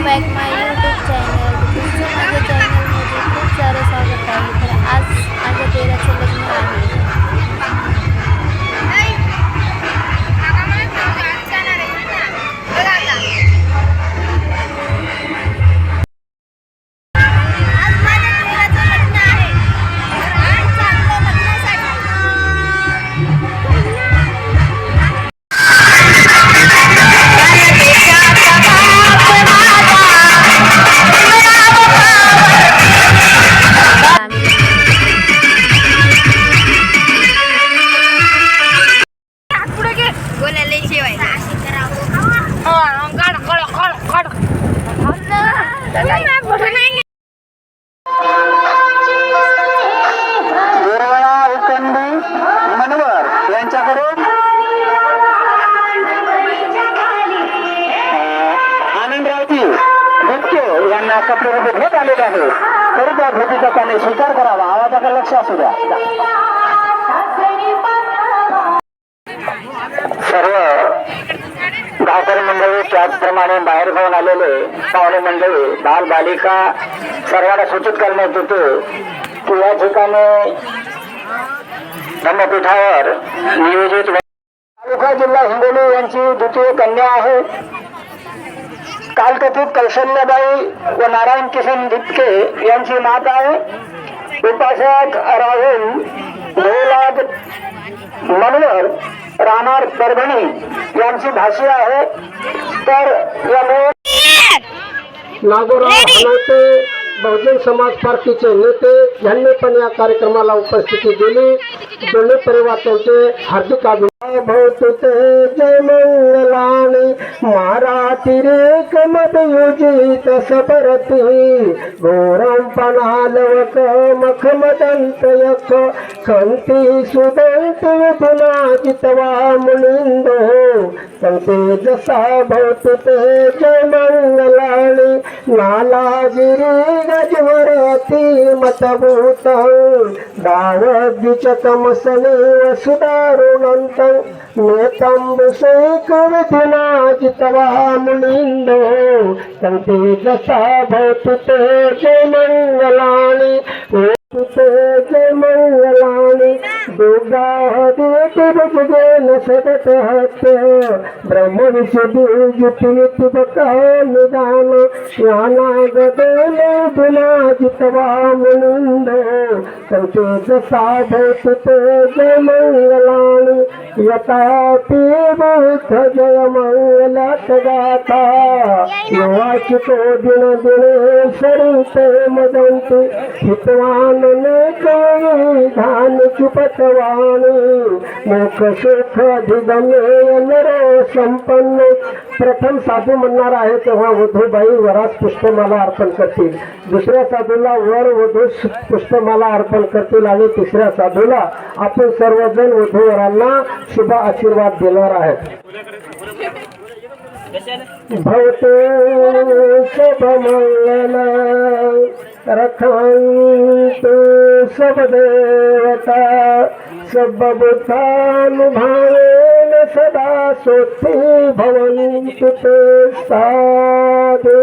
Back my YouTube channel ચેનલમાં ખૂબ સારું સ્વાગત આવ્યું दुर्वळा यांना कपडे रुपये घेत आलेले आहे तरी त्या भेटीचा त्याने स्वीकार करावा. आवाजाकडे लक्ष असू द्या. सर्व गावकरी मंडळी त्याचप्रमाणे बाहेर जाऊन आलेले पाहुणे मंडळी बाल बालिका सर्वांना सूचित करण्यात येते की या ठिकाणी धम्मपीठावर नियोजित तालुका जिल्हा हिंगोली यांची द्वितीय कन्या आहे. कालकथित कौशल्याबाई व नारायण किशन दिपके यांची मात आहे. उपासक राहुल देवलाद मनोहर राहणार परभणी यांची भाषी आहे. तर या हनवते बहुजन समाज पार्टीचे नेते यांनी पण या कार्यक्रमाला उपस्थिती दिली. दोन्ही परिवार त्यांचे हार्दिक अभिनंदन. माराती रेक मद सबरती घोरम पणालवक मख मदंत यक खंती सुदंत विधुनाजितवा मुनिंदो. संते जसा भवतुते जय ಜ್ವರತಿ ಮತಭೂತ ದಾವದ್ವಿಚತಮಸನಿ ವಸುದಾರುಣಂತ ನೇತಂಬು ಸೈಕವಿಧಿನಾಜಿತವಾ ಮುನಿಂದೋ ಸಂತೆ ದಶಾ ಭೌತು ತೇ ಜಯ ಮಂಗಲಾಣಿ ಭೌತು ತೇ दुर्गाहदेतिरुजेन सदत हत्य ब्रह्मविशुद्धिजुतिनितिबकानिदान ज्ञानागदेन विनाजितवा मुनिन्दो सन्ते मुनिंदो भवतु ते जय मङ्गलानि यथापि बुद्ध जय मङ्गलत गाथा योवाचितो दिन दिने सरिते मदन्ति हितवान् नेकविधान चुपतवानि मोक्षसुख अधिगमे नरो संपन्न प्रथम साधू म्हणणार आहे तेव्हा वधूबाई वरास पुष्पमाला अर्पण करतील. दुसऱ्या साधूला वर वधू पुष्पमाला अर्पण करतील आणि तिसऱ्या साधूला आपण सर्वजण वधूवरांना शुभ आशीर्वाद देणार आहेत. भवतो शुभमंगल रखन्तु सबदेवता सबबुद्धानुभावेन सदा सोत्थी भवन्तु ते साधु